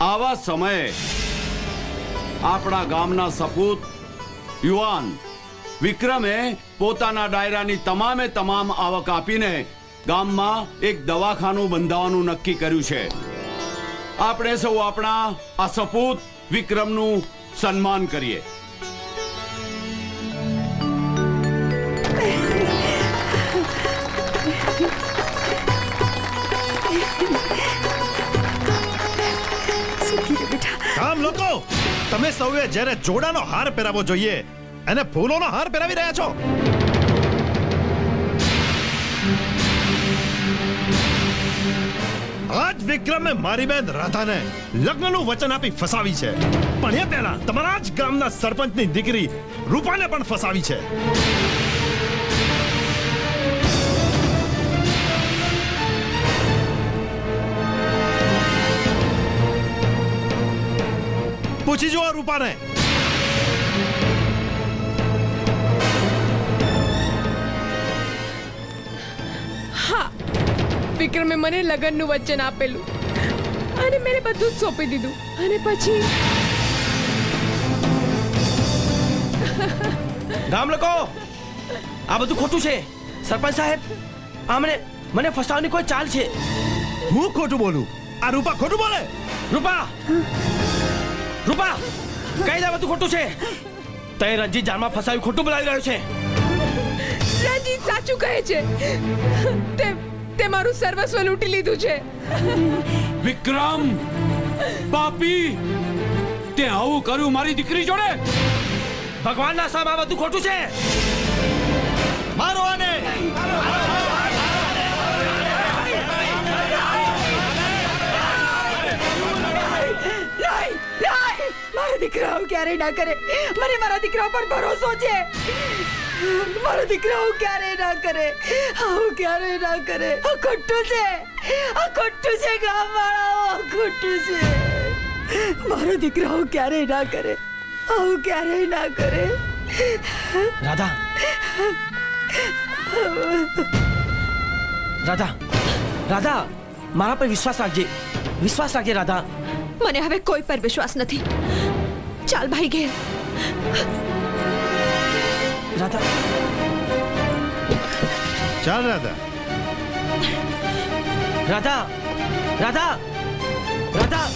આવા સમયે આપણા ગામના સપૂત યુવાન વિક્રમે પોતાના ડાયરાની તમામે તમામ આવક આપીને ગામમાં એક દવાખાનું બંધાવવાનું નક્કી કર્યું છે. આપણે સૌ આપણા આ સપૂત વિક્રમનું સન્માન કરીએ. કામ લોકો, તમે સૌએ જ્યારે જોડાનો હાર પહેરાવો જોઈએ અને ફૂલોનો હાર પહેરાવી રહ્યા છો. આજ વિક્રમે મારી બેન રાધાને લગ્નનું વચન આપી ફસાવી છે. પણ એ પહેલા તમારા જ ગામના સરપંચની દીકરી રૂપાને પણ ફસાવી છે. પૂછી જુઓ રૂપાને. હા વિક્રમે મને લગ્નનું વચન આપેલું અને મેં બધું જ સોંપી દીધું. અને પછી ગામ લોકો આ બધું ખોટું છે. સરપંચ સાહેબ આ મને મને ફસાવવાની કોઈ ચાલ છે. હું ખોટું બોલું? આ રૂપા ખોટું બોલે? રૂપા! રૂપા કઈ દે બધું ખોટું છે? તે રણજીત જાનમાં ફસાવી ખોટું બોલાવી રહ્યો છે. રણજીત સાચું કહે છે. તે તે મારું સર્વસ્વ લૂંટી લીધું છે. વિક્રમ પાપી તે આવું કર્યું મારી દીકરી જોડે? ભગવાનના સામે આ બધું ખોટું છે. મારો આને મારો દીકરો ક્યારેય ના કરે. મને મારા દીકરા પર ભરોસો છે. મારો દીકરો ક્યારેય ના કરે. આવું ક્યારેય ના કરે. આ ખોટું છે. આ ખોટું છે ગામવાળાઓ આ ખોટું છે. મારો દીકરો ક્યારેય ના કરે. આવું ક્યારેય ના કરે. રાધા. રાધા. રાધા મારા પર વિશ્વાસ રાખજે. વિશ્વાસ રાખજે રાધા. મને હવે કોઈ પર વિશ્વાસ નથી. ચાલ ભાઈ ઘેર. રાધા. ચાલ રાધા. રાધા રાધા રાધા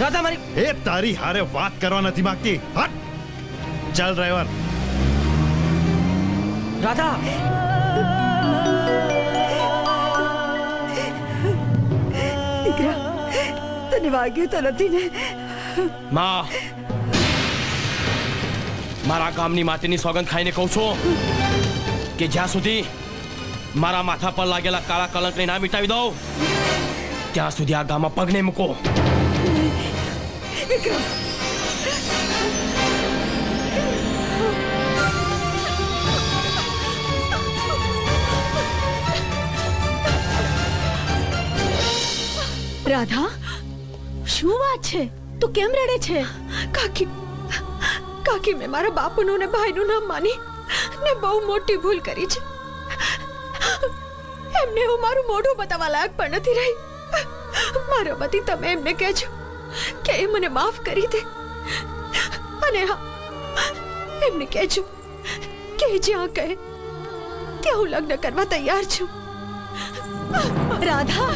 રાધા મારી એ તારી હારે વાત કરવા નથી માંગતી. હટ. ચાલ ડ્રાઈવર. રાધા. દીકરા તને વાગ્યું તો નથી ને? માં મારા ગામની માટેની સોગંદ ખાઈને કહું છું કે જ્યાં સુધી મારા માથા પર લાગેલા કાળા કલંકને ના મિટાવી દઉં ત્યાં સુધી આ ગામમાં પગને મૂકો. રાધા શું વાત છે? તું કેમ રડે છે? કાકી કાકી મેં મારા બાપુનું ને ભાઈનું નામ માની ને બહુ મોટી ભૂલ કરી છે. એમને હું મારું મોઢું બતાવવા લાયક પણ નથી રહી. મારા વતી તમે એમને કહેજો કે એ મને માફ કરી દે. અને હા, એમને કહેજો કે જ્યાં કહે ત્યાં હું લગ્ન કરવા તૈયાર છું. રાધા!